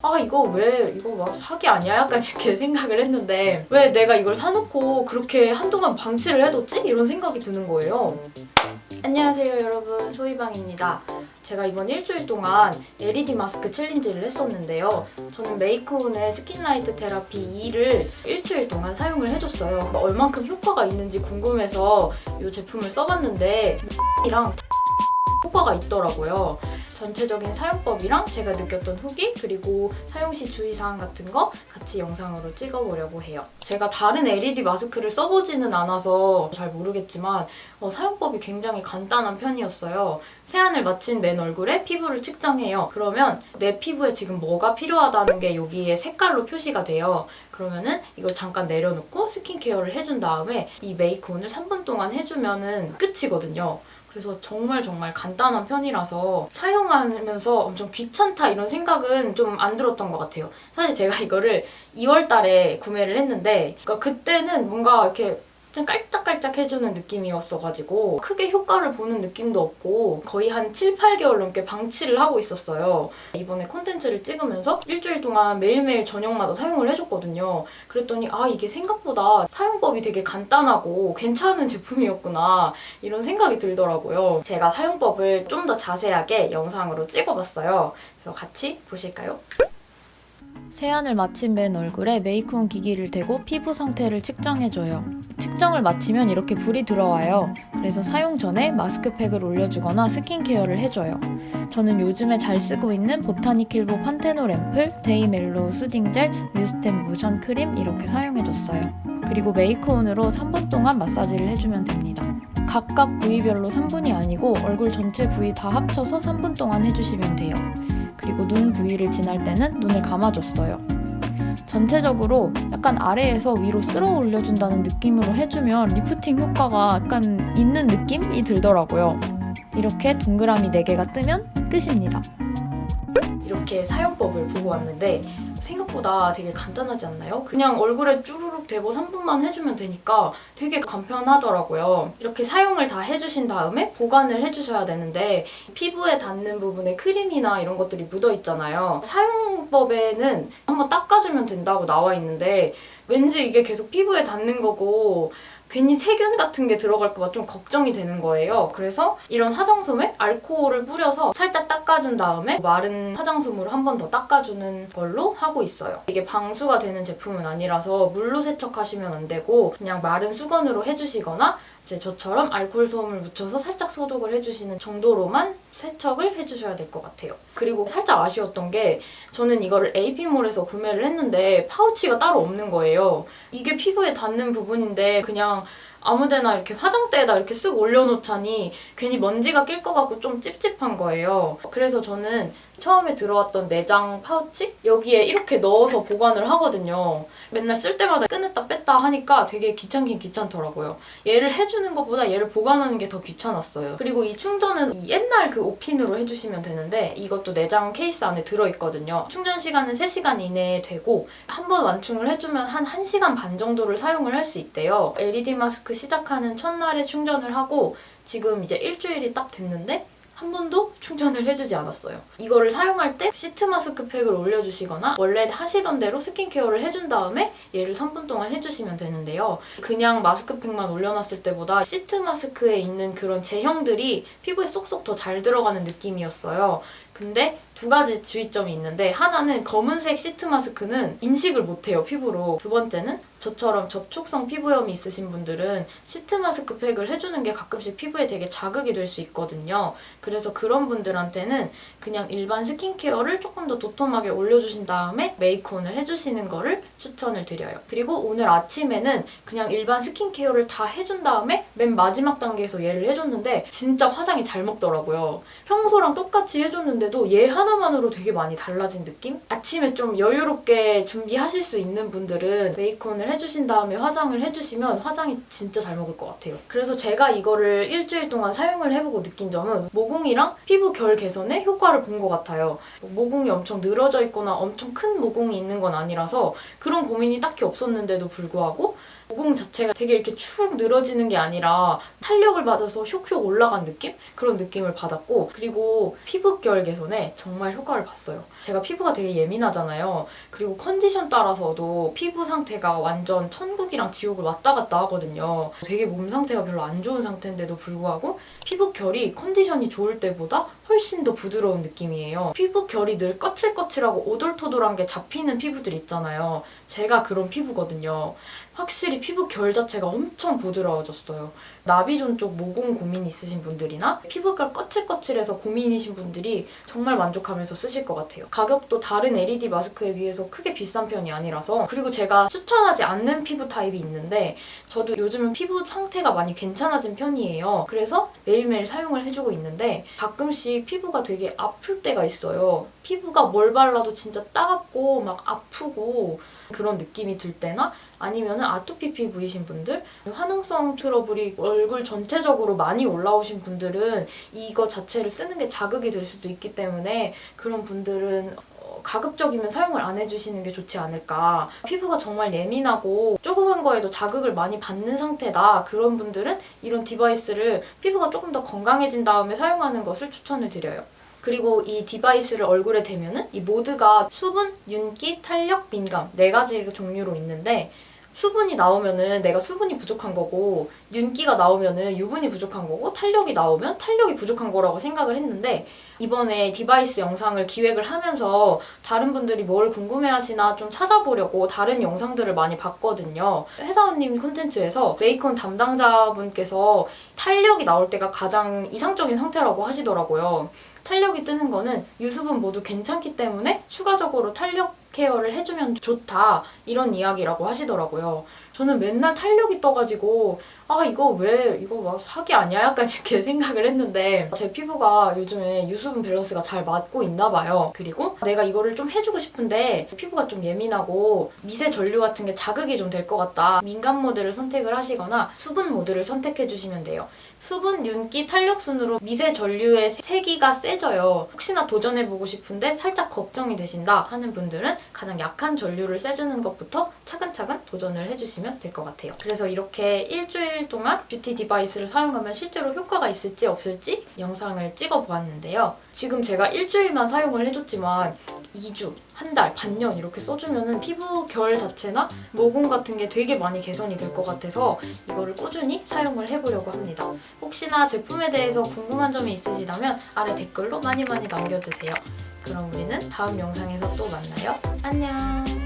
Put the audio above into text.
아 이거 왜 이거 막 사기 아니야? 약간 이렇게 생각을 했는데 왜 내가 이걸 사놓고 그렇게 한동안 방치를 해뒀지? 이런 생각이 드는 거예요. 안녕하세요 여러분 소희방입니다. 제가 이번 일주일 동안 LED 마스크 챌린지를 했었는데요. 저는 메이크온의 스킨라이트 테라피 2를 일주일 동안 사용을 해줬어요. 그러니까 얼만큼 효과가 있는지 궁금해서 이 제품을 써봤는데 이랑 효과가 있더라고요. 전체적인 사용법이랑 제가 느꼈던 후기 그리고 사용 시 주의사항 같은 거 같이 영상으로 찍어보려고 해요. 제가 다른 LED 마스크를 써보지는 않아서 잘 모르겠지만 어, 사용법이 굉장히 간단한 편이었어요. 세안을 마친 맨 얼굴에 피부를 측정해요. 그러면 내 피부에 지금 뭐가 필요하다는 게 여기에 색깔로 표시가 돼요. 그러면은 이걸 잠깐 내려놓고 스킨케어를 해준 다음에 이 메이크온을 3분 동안 해주면은 끝이거든요. 그래서 정말 정말 간단한 편이라서 사용하면서 엄청 귀찮다 이런 생각은 좀 안 들었던 것 같아요. 사실 제가 이거를 2월 달에 구매를 했는데 그러니까 그때는 뭔가 이렇게 좀 깔짝깔짝 해주는 느낌이었어가지고 크게 효과를 보는 느낌도 없고 거의 한 7, 8개월 넘게 방치를 하고 있었어요. 이번에 콘텐츠를 찍으면서 일주일 동안 매일매일 저녁마다 사용을 해줬거든요. 그랬더니 아 이게 생각보다 사용법이 되게 간단하고 괜찮은 제품이었구나 이런 생각이 들더라고요. 제가 사용법을 좀 더 자세하게 영상으로 찍어봤어요. 그래서 같이 보실까요? 세안을 마친 맨 얼굴에 메이크온 기기를 대고 피부 상태를 측정해줘요. 측정을 마치면 이렇게 불이 들어와요. 그래서 사용 전에 마스크팩을 올려주거나 스킨케어를 해줘요. 저는 요즘에 잘 쓰고 있는 보타니킬보 판테놀 앰플, 데이멜로우 수딩젤, 뮤스템 무션 크림 이렇게 사용해줬어요. 그리고 메이크온으로 3분 동안 마사지를 해주면 됩니다. 각각 부위별로 3분이 아니고 얼굴 전체 부위 다 합쳐서 3분 동안 해주시면 돼요. 눈 부위를 지날 때는 눈을 감아줬어요. 전체적으로 약간 아래에서 위로 쓸어 올려준다는 느낌으로 해주면 리프팅 효과가 약간 있는 느낌이 들더라고요. 이렇게 동그라미 4개가 뜨면 끝입니다. 이렇게 사용법을 보고 왔는데 생각보다 되게 간단하지 않나요? 그냥 얼굴에 쭈루룩 대고 3분만 해주면 되니까 되게 간편하더라고요. 이렇게 사용을 다 해주신 다음에 보관을 해주셔야 되는데 피부에 닿는 부분에 크림이나 이런 것들이 묻어 있잖아요. 사용법에는 한번 닦아주면 된다고 나와 있는데 왠지 이게 계속 피부에 닿는 거고 괜히 세균 같은 게 들어갈까 봐 좀 걱정이 되는 거예요. 그래서 이런 화장솜에 알코올을 뿌려서 살짝 닦아준 다음에 마른 화장솜으로 한 번 더 닦아주는 걸로 하고 있어요. 이게 방수가 되는 제품은 아니라서 물로 세척하시면 안 되고 그냥 마른 수건으로 해주시거나 이제 저처럼 알코올 솜을 묻혀서 살짝 소독을 해주시는 정도로만 세척을 해주셔야 될 것 같아요. 그리고 살짝 아쉬웠던 게 저는 이거를 AP몰에서 구매를 했는데 파우치가 따로 없는 거예요. 이게 피부에 닿는 부분인데 그냥 아무데나 이렇게 화장대에다 이렇게 쓱 올려놓자니 괜히 먼지가 낄 것 같고 좀 찝찝한 거예요. 그래서 저는 처음에 들어왔던 내장 파우치 여기에 이렇게 넣어서 보관을 하거든요. 맨날 쓸 때마다 꺼냈다 뺐다 하니까 되게 귀찮긴 귀찮더라고요. 얘를 해주는 것보다 얘를 보관하는 게 더 귀찮았어요. 그리고 이 충전은 이 옛날 그 오핀으로 해주시면 되는데 이것도 내장 케이스 안에 들어있거든요. 충전 시간은 3시간 이내에 되고 한 번 완충을 해주면 한 1시간 반 정도를 사용을 할 수 있대요. LED 마스크 시작하는 첫날에 충전을 하고 지금 이제 일주일이 딱 됐는데 한 번도 충전을 해주지 않았어요. 이거를 사용할 때 시트 마스크 팩을 올려주시거나 원래 하시던 대로 스킨케어를 해준 다음에 얘를 3분 동안 해주시면 되는데요. 그냥 마스크 팩만 올려놨을 때보다 시트 마스크에 있는 그런 제형들이 피부에 쏙쏙 더 잘 들어가는 느낌이었어요. 근데 두 가지 주의점이 있는데 하나는 검은색 시트 마스크는 인식을 못해요 피부로 두 번째는 저처럼 접촉성 피부염이 있으신 분들은 시트 마스크 팩을 해주는 게 가끔씩 피부에 되게 자극이 될 수 있거든요. 그래서 그런 분들한테는 그냥 일반 스킨케어를 조금 더 도톰하게 올려주신 다음에 메이크온을 해주시는 거를 추천을 드려요. 그리고 오늘 아침에는 그냥 일반 스킨케어를 다 해준 다음에 맨 마지막 단계에서 얘를 해줬는데 진짜 화장이 잘 먹더라고요. 평소랑 똑같이 해줬는데도 얘 하나만으로 되게 많이 달라진 느낌? 아침에 좀 여유롭게 준비하실 수 있는 분들은 메이크온을 해주신 다음에 화장을 해주시면 화장이 진짜 잘 먹을 것 같아요. 그래서 제가 이거를 일주일 동안 사용을 해보고 느낀 점은 모공이랑 피부 결 개선에 효과를 본 것 같아요. 모공이 엄청 늘어져 있거나 엄청 큰 모공이 있는 건 아니라서 그런 고민이 딱히 없었는데도 불구하고 모공 자체가 되게 이렇게 축 늘어지는 게 아니라 탄력을 받아서 슉슉 올라간 느낌? 그런 느낌을 받았고 그리고 피부결 개선 개선에 정말 효과를 봤어요. 제가 피부가 되게 예민하잖아요. 그리고 컨디션 따라서도 피부 상태가 완전 천국이랑 지옥을 왔다 갔다 하거든요. 되게 몸 상태가 별로 안 좋은 상태인데도 불구하고 피부 결이 컨디션이 좋을 때보다 훨씬 더 부드러운 느낌이에요. 피부 결이 늘 거칠거칠하고 오돌토돌한 게 잡히는 피부들 있잖아요. 제가 그런 피부거든요. 확실히 피부 결 자체가 엄청 부드러워졌어요. 나비존 쪽 모공 고민 있으신 분들이나 피부가 거칠거칠해서 고민이신 분들이 정말 만족하면서 쓰실 것 같아요. 가격도 다른 LED 마스크에 비해서 크게 비싼 편이 아니라서 그리고 제가 추천하지 않는 피부 타입이 있는데 저도 요즘은 피부 상태가 많이 괜찮아진 편이에요. 그래서 매일매일 사용을 해주고 있는데 가끔씩 피부가 되게 아플 때가 있어요. 피부가 뭘 발라도 진짜 따갑고 막 아프고 그런 느낌이 들 때나 아니면 아토피 피부이신 분들, 화농성 트러블이 얼굴 전체적으로 많이 올라오신 분들은 이거 자체를 쓰는 게 자극이 될 수도 있기 때문에 그런 분들은 어, 가급적이면 사용을 안 해주시는 게 좋지 않을까. 피부가 정말 예민하고 조그만 거에도 자극을 많이 받는 상태다. 그런 분들은 이런 디바이스를 피부가 조금 더 건강해진 다음에 사용하는 것을 추천을 드려요. 그리고 이 디바이스를 얼굴에 대면은 이 모드가 수분, 윤기, 탄력, 민감 네 가지 종류로 있는데 수분이 나오면은 내가 수분이 부족한 거고 윤기가 나오면은 유분이 부족한 거고 탄력이 나오면 탄력이 부족한 거라고 생각을 했는데 이번에 디바이스 영상을 기획을 하면서 다른 분들이 뭘 궁금해하시나 좀 찾아보려고 다른 영상들을 많이 봤거든요. 회사원님 콘텐츠에서 메이크업 담당자분께서 탄력이 나올 때가 가장 이상적인 상태라고 하시더라고요. 탄력이 뜨는 거는 유수분 모두 괜찮기 때문에 추가적으로 탄력 케어를 해주면 좋다 이런 이야기라고 하시더라고요. 저는 맨날 탄력이 떠가지고 아 이거 왜 이거 막 사기 아니야? 약간 이렇게 생각을 했는데 제 피부가 요즘에 유수분 밸런스가 잘 맞고 있나 봐요. 그리고 내가 이거를 좀 해주고 싶은데 피부가 좀 예민하고 미세 전류 같은 게 자극이 좀 될 것 같다. 민감 모드를 선택을 하시거나 수분 모드를 선택해 주시면 돼요. 수분, 윤기, 탄력 순으로 미세 전류의 세기가 세져요. 혹시나 도전해보고 싶은데 살짝 걱정이 되신다 하는 분들은 가장 약한 전류를 쐬주는 것부터 차근차근 도전을 해주시면 될 것 같아요. 그래서 이렇게 일주일 동안 뷰티 디바이스를 사용하면 실제로 효과가 있을지 없을지 영상을 찍어 보았는데요. 지금 제가 일주일만 사용을 해줬지만 2주, 한 달, 반년 이렇게 써주면은 피부 결 자체나 모공 같은 게 되게 많이 개선이 될 것 같아서 이거를 꾸준히 사용을 해보려고 합니다. 혹시나 제품에 대해서 궁금한 점이 있으시다면 아래 댓글로 많이 많이 남겨주세요. 그럼 우리는 다음 영상에서 또 만나요. 안녕!